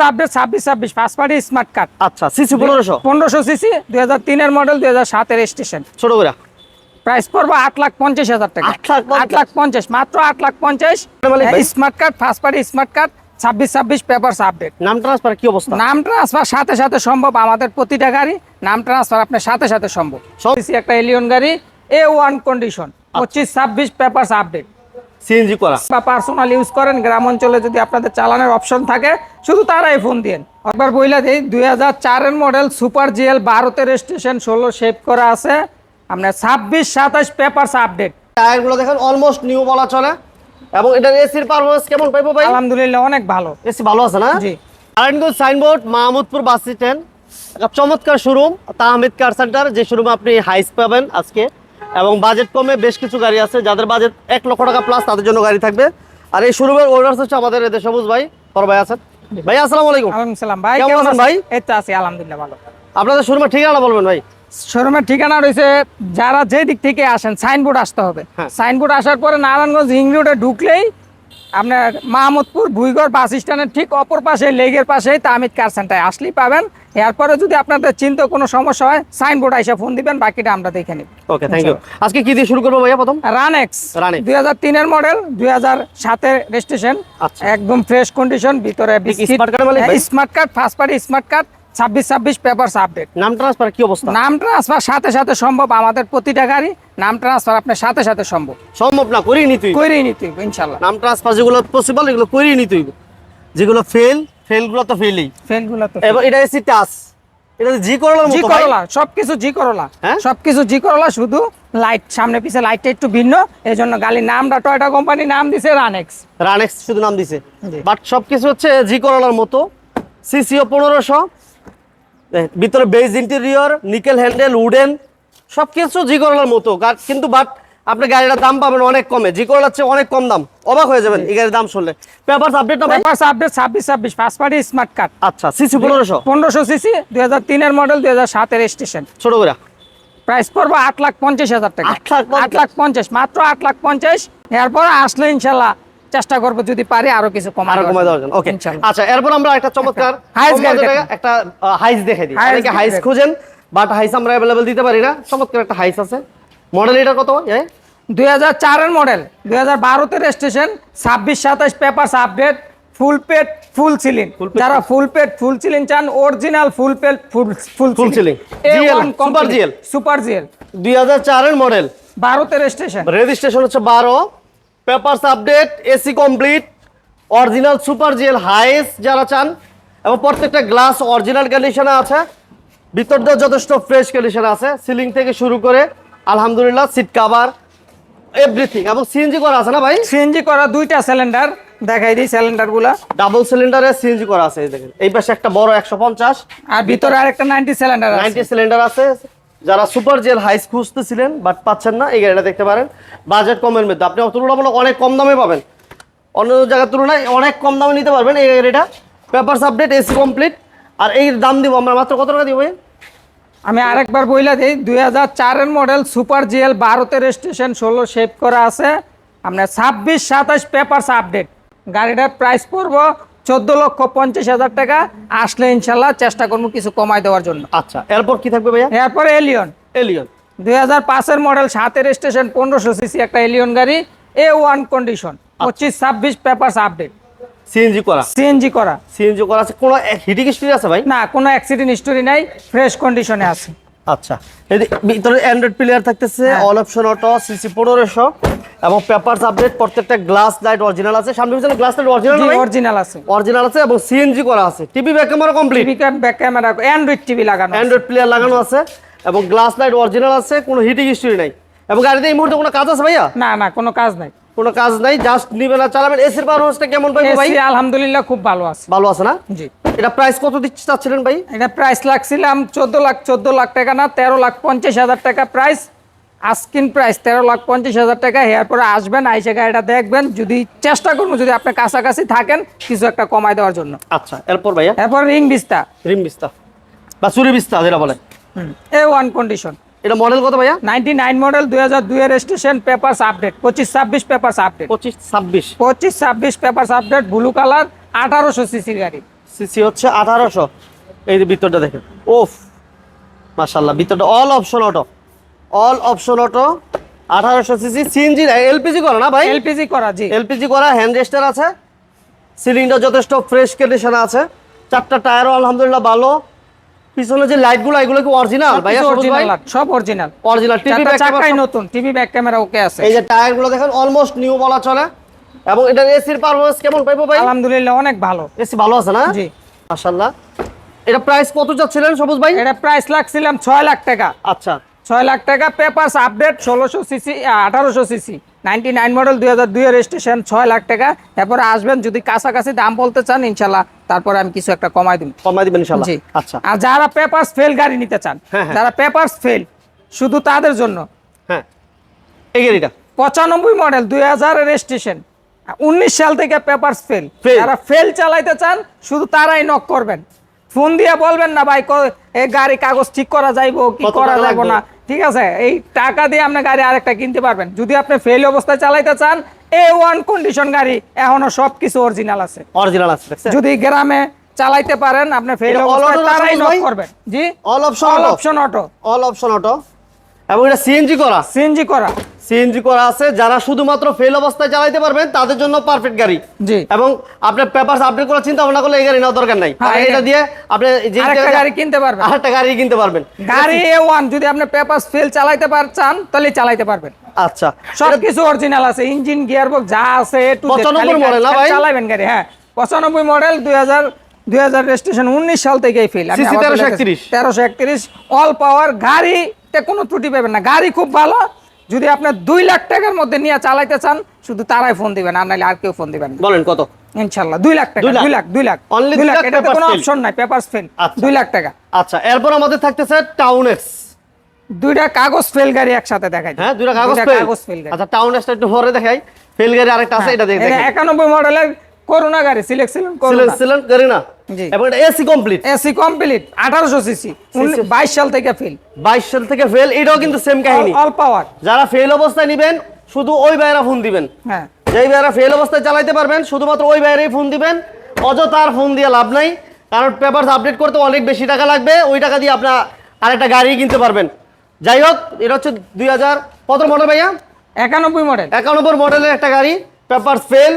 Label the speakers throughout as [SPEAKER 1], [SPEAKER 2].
[SPEAKER 1] Update ছাব্বিশ ছাব্বিশ first party smart card
[SPEAKER 2] আচ্ছা সিসি পনেরোশো?
[SPEAKER 1] পনেরোশো সিসি দুই হাজার তিনের মডেল দুই হাজার সাতের স্টেশন
[SPEAKER 2] ছোট করে।
[SPEAKER 1] প্রাইস পড়ব আট লাখ পঞ্চাশ হাজার টাকা?
[SPEAKER 2] আট লাখ পঞ্চাশ?
[SPEAKER 1] মাত্র আট লাখ পঞ্চাশ। Smart card first party smart card ছাব্বিশ ছাব্বিশ পেপার আপডেট
[SPEAKER 2] নাম ট্রান্সফার কি অবস্থা?
[SPEAKER 1] নাম ট্রান্সফার সাথে সাথে সম্ভব আমাদের প্রতিটা গাড়ি নাম ট্রান্সফার আপনার সাথে সাথে সম্ভব।
[SPEAKER 2] সব-
[SPEAKER 1] একটা এলিয়ন গাড়ি এ ওয়ান কন্ডিশন পঁচিশ ছাব্বিশ পেপার আপডেট
[SPEAKER 2] সিএনজি করা।
[SPEAKER 1] বা পার্সোনাল ইউজ করেন গ্রাম অঞ্চলে যদি আপনাদের চালানোর অপশন থাকে শুধু তারাই ফোন দিন একবার বইলা দিই দুই হাজার চারের মডেল সুপার জিএল ভারতের স্টেশন ষোলো শেপ করা আছে। আপনার ছাব্বিশ সাতাশ পেপারস আপডেট
[SPEAKER 2] টায়ারগুলো দেখেন অলমোস্ট নিউ বলা চলে। এবং এটার এসির পারফরমেন্স কেমন পাইবো ভাই?
[SPEAKER 1] আলহামদুলিল্লাহ অনেক ভালো।
[SPEAKER 2] এসি ভালো আছে না?
[SPEAKER 1] জি।
[SPEAKER 2] Narayanganj signboard Mahmudpur bus stand একটা চমৎকার শোরুম তাহমিদ কার সেন্টার যে শোরুমে আপনি হাইস পাবেন আজকে। এবং বাজেট কমে বেশ কিছু গাড়ি আছে যাদের বাজেট এক লক্ষ টাকা প্লাস তাদের জন্য গাড়ি থাকবে। আর এই শোরুমের ওনার্স হচ্ছে আমাদের এদের সবুজ ভাই পর ভাই আছেন? ভাই আসসালামু আলাইকুম।
[SPEAKER 1] আলাইকুম সালাম ভাই
[SPEAKER 2] কেমন আছেন ভাই?
[SPEAKER 1] এই তো আছি আলহামদুলিল্লাহ ভালো।
[SPEAKER 2] আপনাদের শোরুমের ঠিকানা বলবেন ভাই।
[SPEAKER 1] শোরুমের ঠিকানা রয়েছে যারা যে দিক থেকে আসেন সাইনবোর্ড আসতে হবে।
[SPEAKER 2] হ্যাঁ।
[SPEAKER 1] সাইনবোর্ড আসার পরে নারায়ণগঞ্জ রিং রোডে ঢুকলেই আপনার মাহমুদপুর ভুইগড় বাস স্ট্যান্ডের ঠিক অপর পাশে লেগের পাশেই তামিদ কার সেন্টার আসলেই পাবেন। এরপরে যদি আপনাদের চিন্তা কোনো সমস্যা হয় সাইনবোর্ড এসে ফোন দিবেন বাকিটা আমরা দেখে নিব।
[SPEAKER 2] ওকে থ্যাংক ইউ আজকে কি দিয়ে শুরু করব ভাইয়া প্রথম?
[SPEAKER 1] Ranex
[SPEAKER 2] Ranex।
[SPEAKER 1] দুই হাজার তিনের মডেল দুই হাজার সাতের রেজিস্ট্রেশন
[SPEAKER 2] আচ্ছা।
[SPEAKER 1] একদম ফ্রেশ কন্ডিশন ভিতরে? Smart card first party smart card ছাব্বিশ ছাব্বিশ পেপারস আপডেট
[SPEAKER 2] নাম ট্রান্সফার কি অবস্থা?
[SPEAKER 1] নাম ট্রান্সফার সাথে সাথে সম্ভব আমাদের প্রতিটা গাড়ি নাম ট্রান্সফার আপনার সাথে সাথে সম্ভব।
[SPEAKER 2] সম্ভব না করিয়ে নিতে।
[SPEAKER 1] করেই নিতে হইবে, ইনশাল্লাহ
[SPEAKER 2] নাম ট্রান্সফার যেগুলো পসিবল এগুলো করিয়ে নিতে হইবে। যেগুলো ফেল ফেলগুলো তো ফেলই
[SPEAKER 1] ফ্যানগুলো তো
[SPEAKER 2] এবং এটা এসি টাচ এটা জি করলার
[SPEAKER 1] জি। করলা সবকিছু জি করলা
[SPEAKER 2] হ্যাঁ?
[SPEAKER 1] সবকিছু জি করলা শুধু লাইট সামনে পিছে লাইটটা একটু ভিন্ন এই জন্য গাড়ির নামটা টয়টা কোম্পানি নাম দিছে রানেক্স
[SPEAKER 2] রানেক্স শুধু নাম দিছে। বাট সবকিছু হচ্ছে জি করলার মতো সিসিও পনেরোশো ভিতরে beige interior nickel handle wooden সবকিছু জি করলার মতো কিন্তু বাট আপনি গাড়িটার দাম পাবেন অনেক কমে। জি করলার চেয়ে অনেক কম দাম। অবাক হয়ে যাবেন এই গাড়ির দাম শুনলে। পেপার আপডেট
[SPEAKER 1] পেপারস আপডেট ছাব্বিশ ছাব্বিশ ফার্স্ট পার্টি স্মার্ট কার্ড
[SPEAKER 2] আচ্ছা সিসি পনেরোশো।
[SPEAKER 1] পনেরোশো সিসি দুই হাজার তিনের মডেল দুই হাজার সাতের স্টেশন
[SPEAKER 2] ছোট করে।
[SPEAKER 1] প্রাইস পড়ব আট লাখ পঞ্চাশ হাজার টাকা।
[SPEAKER 2] আট লাখ?
[SPEAKER 1] আট লাখ পঞ্চাশ মাত্র আট লাখ পঞ্চাশ। এরপর আসলে ইনশাল্লাহ চেষ্টা করব যদি পারি আরও কিছু কমা
[SPEAKER 2] আরও দেওয়ার জন্য। ওকে আচ্ছা এরপর আমরা একটা চমৎকার
[SPEAKER 1] হাইস।
[SPEAKER 2] একটা হাইস দেখে দিই।
[SPEAKER 1] হাইস
[SPEAKER 2] অনেকে হাইস খুঁজেন বাট হাইস আমরা অ্যাভেলেবল দিতে পারি না। চমৎকার একটা হাইস আছে। মডেল এটা কত? এ?
[SPEAKER 1] দুই হাজার চারের মডেল দুই হাজার বারোতে রেজিস্ট্রেশন ছাব্বিশ সাতাশ papers update full paid full ceiling যারা ফুল পেড ফুল সিলিং চান original full paid full full
[SPEAKER 2] ceiling। GL, Super
[SPEAKER 1] super GL
[SPEAKER 2] দুই হাজার চারের মডেল
[SPEAKER 1] বারোতে রেজিস্ট্রেশন
[SPEAKER 2] রেজিস্ট্রেশন হচ্ছে বারো। Papers update AC complete original super GL Hiace যারা চান এবং প্রত্যেকটা গ্লাস অরিজিনাল কন্ডিশনে আছে। ভিতর দিয়ে যথেষ্ট ফ্রেশ কন্ডিশনে আছে। সিলিং থেকে শুরু করে আলহামদুলিল্লাহ সিট কাভার এভরিথিং এবং সিএনজি করা আছে না ভাই?
[SPEAKER 1] সিএনজি করা দুইটা সিলিন্ডার দেখাই দিই সিলিন্ডারগুলা
[SPEAKER 2] ডাবল সিলিন্ডারে সিএনজি করা আছে এই দেখেন। এই পাশে একটা বড় একশো পঞ্চাশ।
[SPEAKER 1] আর ভিতরে আরেকটা নাইনটি সিলিন্ডার আছে।
[SPEAKER 2] নাইনটি সিলিন্ডার আছে। যারা সুপার জেল হাইস খুঁজতেছিলেন বাট পাচ্ছেন না, এই গাড়িটা দেখতে পারেন। বাজেট কমের মধ্যে। আপনি তুলনামূলক অনেক কম দামে পাবেন। অন্য জায়গার তুলনায় অনেক কম দামে নিতে পারবেন এই গাড়িটা। পেপারস আপডেট এসি কমপ্লিট আর এই দাম দিব, আমরা মাত্র কত টাকা দিব
[SPEAKER 1] আমি আরেকবার বইলা দিই, দুই হাজার চারের মডেল সুপার জিএল বারোতে রেজিস্ট্রেশন ষোলো শেপ করা আছে। আপনার ছাব্বিশ সাতাশ পেপারস আপডেট গাড়িটার প্রাইস পড়ব চোদ্দ লক্ষ পঞ্চাশ হাজার টাকা আসলে ইনশাল্লাহ চেষ্টা করব কিছু কমাই দেওয়ার জন্য।
[SPEAKER 2] আচ্ছা এরপর কি থাকবে ভাইয়া?
[SPEAKER 1] এরপরে এলিয়ন
[SPEAKER 2] এলিয়ন
[SPEAKER 1] দুই হাজার পাঁচের মডেল সাতের স্টেশন পনেরোশো সিসি একটা এলিয়ন গাড়ি এ ওয়ান কন্ডিশন পঁচিশ ছাব্বিশ পেপারস আপডেট
[SPEAKER 2] সিএনজি করা?
[SPEAKER 1] সিএনজি করা।
[SPEAKER 2] সিএনজি করা আছে। কোনো হিটিং স্টোরি আছে ভাই?
[SPEAKER 1] না কোনো অ্যাক্সিডেন্ট হিস্টোরি নাই ফ্রেশ কন্ডিশনে আছে।
[SPEAKER 2] আচ্ছা। ভিতরে অ্যান্ড্রয়েড প্লেয়ার থাকতেছে। অল অপশন অটো সিসি পনেরোশো এবং পেপারস আপডেট প্রত্যেকটা গ্লাস লাইট অরিজিনাল আছে। সামনে পিছনে গ্লাস লাইট অরিজিনাল
[SPEAKER 1] অরিজিনাল আছে।
[SPEAKER 2] অরিজিনাল আছে এবং সিএনজি করা আছে। TV back camera complete
[SPEAKER 1] TV back camera android TV লাগানো
[SPEAKER 2] অ্যান্ড্রয়েড প্লেয়ার লাগানো আছে এবং গ্লাস লাইট অরিজিনাল আছে কোনো হিটিং হিস্টরি নাই। এবং গাড়িতে এই মুহূর্তে কোনো কাজ আছে ভাইয়া?
[SPEAKER 1] না না কোনো কাজ নাই।
[SPEAKER 2] কোনো কাজ নাই জাস্ট আর চালাবেন। এসির পারফরমেন্সটা কেমন পাইবো ভাই?
[SPEAKER 1] আলহামদুলিল্লাহ খুব ভালো আছে।
[SPEAKER 2] ভালো আছে না?
[SPEAKER 1] জি।
[SPEAKER 2] এটা প্রাইস কত দিচ্ছে চাচ্ছিলেন ভাই?
[SPEAKER 1] এটা প্রাইস লাগছিলাম চোদ্দ লাখ চোদ্দ লাখ টাকা না তেরো লাখ পঞ্চাশ হাজার টাকা প্রাইস আস্কিন প্রাইস তেরো লাখ পঞ্চাশ হাজার টাকা। এরপরে আসবেন আইসে গাড়িটা দেখবেন। যদি চেষ্টা করব যদি আপনি কাছাকাছি থাকেন কিছু একটা কমাই দেওয়ার জন্য।
[SPEAKER 2] আচ্ছা এরপর ভাইয়া?
[SPEAKER 1] এরপর রিং বিস্তা
[SPEAKER 2] রিং বিস্তা বা চুরি বিস্তা যেটা বলে।
[SPEAKER 1] এ ওয়ান কন্ডিশন
[SPEAKER 2] এটা মডেল কত ভাইয়া?
[SPEAKER 1] নাইনটি নাইন মডেল দুই হাজার দুইয়ের স্টেশন পেপারস আপডেট পঁচিশ ছাব্বিশ পেপারস আপডেট
[SPEAKER 2] পঁচিশ ছাব্বিশ।
[SPEAKER 1] পঁচিশ ছাব্বিশ পেপারস আপডেট ব্লু কালার আঠারোশো সিসির গাড়ি।
[SPEAKER 2] সিসি হচ্ছে আঠারোশো। এই যে ভিতরটা দেখেন। ওফ মাশাল্লাহ ভিতরটা all option auto all option auto আঠারোশো সিসি সিএনজি এলপিজি করা না ভাই?
[SPEAKER 1] এলপিজি করা জি।
[SPEAKER 2] এলপিজি করা হ্যান্ড রেস্টার আছে। সিলিন্ডার যথেষ্ট ফ্রেশ কন্ডিশন আছে। চারটা টায়ারও আলহামদুলিল্লাহ ভালো। পিছনে যে লাইটগুলো এগুলো কি অরিজিনাল ভাই?
[SPEAKER 1] অরিজিনাল সব অরিজিনাল
[SPEAKER 2] অরিজিনাল টিভি
[SPEAKER 1] চাকাই নতুন টিভি ব্যাক ক্যামেরা ওকে আছে।
[SPEAKER 2] এই যে টায়ারগুলো দেখেন অলমোস্ট নিউ বলা চলে। এবং এটার এসির পারফরম্যান্স কেমন পাইবো ভাই?
[SPEAKER 1] আলহামদুলিল্লাহ অনেক ভালো।
[SPEAKER 2] এসি ভালো আছে না?
[SPEAKER 1] জি।
[SPEAKER 2] মাশাআল্লাহ। এটা প্রাইস কত যাচ্ছিলেন সবুজ ভাই?
[SPEAKER 1] এটা প্রাইস লাগছিলাম ছয় লাখ টাকা।
[SPEAKER 2] আচ্ছা।
[SPEAKER 1] ছয় লাখ টাকা পেপারস আপডেট ষোলোশো সিসি আঠারোশো সিসি নাইনটি নাইন মডেল দুই হাজার দুইয়ের রেজিস্ট্রেশন ছয় লাখ টাকা। এরপরে আসবেন যদি কাছাকাছি দাম বলতে চান ইনশাল্লাহ তারপরে আমি কিছু একটা কমাই দিব।
[SPEAKER 2] কমাই দিবেন
[SPEAKER 1] জি।
[SPEAKER 2] আচ্ছা।
[SPEAKER 1] আর যারা পেপারস ফেল গাড়ি নিতে চান
[SPEAKER 2] হ্যাঁ, হ্যাঁ।
[SPEAKER 1] যারা পেপারস ফেল শুধু তাদের জন্য।
[SPEAKER 2] হ্যাঁ। এই গাড়িটা?
[SPEAKER 1] পঁচানব্বই মডেল দুই হাজার রেজিস্ট্রেশন উনিশ সাল থেকে পেপারস ফেল যারা ফেল চালাইতে চান শুধু তারাই নক করবেন। ফোন দিয়ে বলবেন না ভাই এই গাড়ি কাগজ ঠিক করা যাইবো কি করা যাইবো না। ঠিক আছে? এই টাকা দিয়ে আপনি গাড়ি আরেকটা কিনতে পারবেন। যদি আপনি ফেল অবস্থায় চালাইতে চান এ ওয়ান কন্ডিশন গাড়ি এখনও সবকিছু অরিজিনাল আছে।
[SPEAKER 2] অরিজিনাল আছে
[SPEAKER 1] যদি গ্রামে চালাইতে পারেন আপনি ফেল অবস্থায় তারাই নক করবেন। জি?
[SPEAKER 2] All option
[SPEAKER 1] all option auto
[SPEAKER 2] all option auto এবং এটা সিএনজি করা।
[SPEAKER 1] সিএনজি করা।
[SPEAKER 2] সিএনজি করা আছে যারা শুধুমাত্র ফেল অবস্থায় চালাতে পারবেন তাদের জন্য পারফেক্ট গাড়ি।
[SPEAKER 1] জি।
[SPEAKER 2] এবং আপনার পেপারস আপডেট করার চিন্তা ভাবনা করলে এই গাড়ি নেওয়ার দরকার নাই।
[SPEAKER 1] হ্যাঁ,
[SPEAKER 2] এটা দিয়ে আপনি যে
[SPEAKER 1] আরেকটা গাড়ি কিনতে পারবেন।
[SPEAKER 2] আরেকটা গাড়ি কিনতে পারবেন।
[SPEAKER 1] গাড়ি এ ওয়ান যদি আপনি পেপার ফেল চালাইতে পার চান তাহলে চালাইতে পারবেন।
[SPEAKER 2] আচ্ছা।
[SPEAKER 1] সব কিছু অরিজিনাল আছে ইঞ্জিন গিয়ারবক্স যা আছে A to
[SPEAKER 2] 95
[SPEAKER 1] খালি
[SPEAKER 2] না ভাই?
[SPEAKER 1] চালাবেন গাড়ি হ্যাঁ। পঁচানব্বই মডেল দুই হাজার দুই হাজার রেজিস্ট্রেশন উনিশ সাল থেকেই ফেল
[SPEAKER 2] CC 1331
[SPEAKER 1] তেরোশো একত্রিশ অল পাওয়ার গাড়িতে কোনো ত্রুটি পাবেন না। গাড়ি খুব ভালো যদি আপনি দুই লাখ টাকার মধ্যে নিয়ে চালাইতে চান শুধু তারাই ফোন দিবেন আর নাহলে আর কেউ ফোন দিবেন
[SPEAKER 2] বলেন কত?
[SPEAKER 1] ইনশাল্লাহ দুই লাখ টাকা
[SPEAKER 2] দুই লাখ?
[SPEAKER 1] দুই লাখ দুই লাখ। লাখ কোনো অপশন নাই পেপারস ফেল
[SPEAKER 2] আচ্ছা।
[SPEAKER 1] দুই লাখ টাকা।
[SPEAKER 2] আচ্ছা এরপর আমাদের থাকতেছে টাউন এক্স
[SPEAKER 1] দুইটা কাগজ ফেল গাড়ি একসাথে দেখাই
[SPEAKER 2] হ্যাঁ দুইটা কাগজ ফেল
[SPEAKER 1] কাগজ ফেল গাড়ি।
[SPEAKER 2] আচ্ছা টাউন এক্সটা একটু পরে দেখাই। ফেল গাড়ি আরেকটা আছে এটা দেখে।
[SPEAKER 1] এটা একানব্বই মডেলের করোনা গাড়ি সিলেকশন করোনা
[SPEAKER 2] সিলেন গাড়ি না?
[SPEAKER 1] জি।
[SPEAKER 2] এবং এটা এসি কমপ্লিট
[SPEAKER 1] এসি কমপ্লিট আঠারোশো সিসি বাইশ সাল থেকে ফিল
[SPEAKER 2] বাইশ সাল থেকে ফেল এটাও কিন্তু সেম কাহিনী।
[SPEAKER 1] অল পাওয়ার
[SPEAKER 2] যারা ফেল অবস্থায় নিবেন শুধু ওই ভাইয়েরা ফোন দিবেন।
[SPEAKER 1] হ্যাঁ।
[SPEAKER 2] যেই ভাইয়েরা ফেল অবস্থায় চালাইতে পারবেন শুধুমাত্র ওই ভাইয়েরাই ফোন দিবেন। অযথা আর ফোন দিয়ে লাভ নাই। কারণ পেপার আপডেট করতে অনেক বেশি টাকা লাগবে ওই টাকা দিয়ে আপনার আরেকটা গাড়ি কিনতে পারবেন। যাই হোক এটা হচ্ছে দুই হাজার কত মডেল ভাইয়া।
[SPEAKER 1] একানব্বই মডেল
[SPEAKER 2] একানব্বই মডেলের একটা গাড়ি পেপার ফেল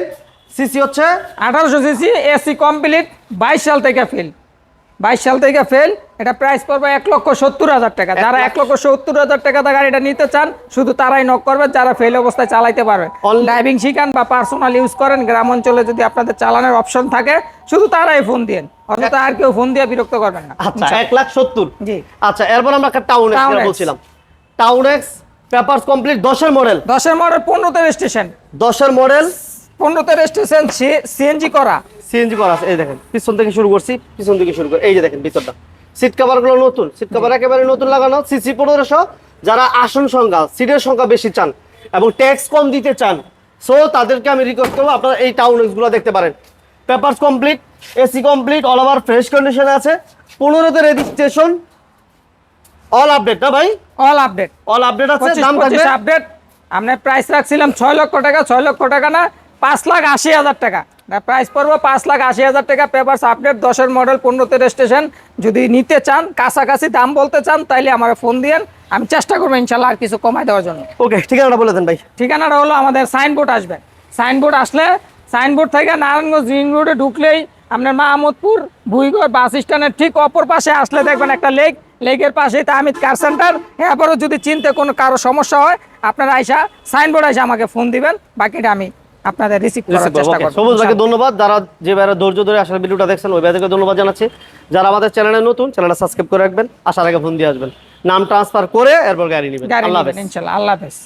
[SPEAKER 2] সিসি হচ্ছে?
[SPEAKER 1] আঠারোশো সিসি এসি কমপ্লিট বাইশ সাল থেকে ফেল বাইশ সাল থেকে ফেল এটা প্রাইস পড়বে এক লক্ষ সত্তর হাজার টাকা। যারা এক লক্ষ সত্তর হাজার টাকা গাড়িটা নিতে চান শুধু তারাই নক করবে যারা ফেল অবস্থায় চালাইতে পারবে। ড্রাইভিং শিখান বা পার্সোনাল ইউজ করেন গ্রাম অঞ্চলে যদি আপনাদের চালানোর অপশন থাকে শুধু তারাই ফোন দিন অযথা আর কেউ ফোন দিয়ে বিরক্ত করবেন না।
[SPEAKER 2] আচ্ছা এক লাখ সত্তর।
[SPEAKER 1] জি।
[SPEAKER 2] আচ্ছা এরপর আমরা একটা টাউন বলছিলাম। টাউন এক্স পেপার কমপ্লিট দশের মডেল
[SPEAKER 1] দশের মডেল পনেরোতে রেজিস্ট্রেশন
[SPEAKER 2] দশের মডেল
[SPEAKER 1] পনেরোতে রেজিস্ট্রেশন সিএনজি করা।
[SPEAKER 2] সিএনজি করা আছে। এই দেখেন পিছন থেকে শুরু করছি পিছন থেকে শুরু করে এই যে দেখেন ভিতরটা। সিট কভারগুলো নতুন সিট কভার একেবারে নতুন লাগানো সিসি পনেরোশো। যারা আসন সংখ্যা সিটের সংখ্যা বেশি চান এবং ট্যাক্স কম দিতে চান সো তাদেরকে আমি রিকোয়েস্ট করব আপনারা এই টাউনগুলো দেখতে পারেন। Papers complete AC complete all over fresh কন্ডিশনে আছে। পনেরোতে রেজিস্ট্রেশন অল আপডেট না ভাই?
[SPEAKER 1] অল আপডেট
[SPEAKER 2] অল আপডেট আছে দাম থাকবে?
[SPEAKER 1] আপডেট আমরা প্রাইস রাখছিলাম ছয় লক্ষ টাকা ছয় লক্ষ টাকা না পাঁচ লাখ আশি হাজার টাকা। প্রাইস পড়ব পাঁচ লাখ আশি হাজার টাকা। পেপারস আপডেট দশের মডেল পনেরোতে রেজিস্ট্রেশন যদি নিতে চান কাছাকাছি দাম বলতে চান তাইলে আমার ফোন দিয়েন। আমি চেষ্টা করব ইনশাল্লাহ আর কিছু কমাই দেওয়ার জন্য।
[SPEAKER 2] ওকে ঠিকানাটা বলে দেন ভাই।
[SPEAKER 1] ঠিকানাটা হলো আমাদের সাইনবোর্ড আসবে। সাইনবোর্ড আসলে সাইনবোর্ড থেকে নারায়ণগঞ্জ রিং রোডে ঢুকলেই আপনার মাহমুদপুর ভুইগড় বাস স্ট্যান্ডের ঠিক অপর পাশে আসলে দেখবেন একটা লেক লেকের পাশে তামিদ কার সেন্টার এরপরও যদি চিনতে কোনো কারও সমস্যা হয় আপনারা আইসা সাইনবোর্ড আইসা আমাকে ফোন দিবেন। বাকিটা আমি আপনাদের রিসিভ করার চেষ্টা করব
[SPEAKER 2] সবুজ ভাইকে ধন্যবাদ। যারা যে ভাইরা ধৈর্য ধরে আসলে ভিডিওটা দেখছেন ওই ভাইদেরকে ধন্যবাদ জানাচ্ছি। যারা আমাদের চ্যানেলে নতুন চ্যানেলটা সাবস্ক্রাইব করে রাখবেন। আসার আগে ফোন দিয়ে আসবেন। নাম ট্রান্সফার করে এরপর গাড়ি নেবেন। আল্লাহ হাফেজ।
[SPEAKER 1] ইনশাআল্লাহ আল্লাহ হাফেজ।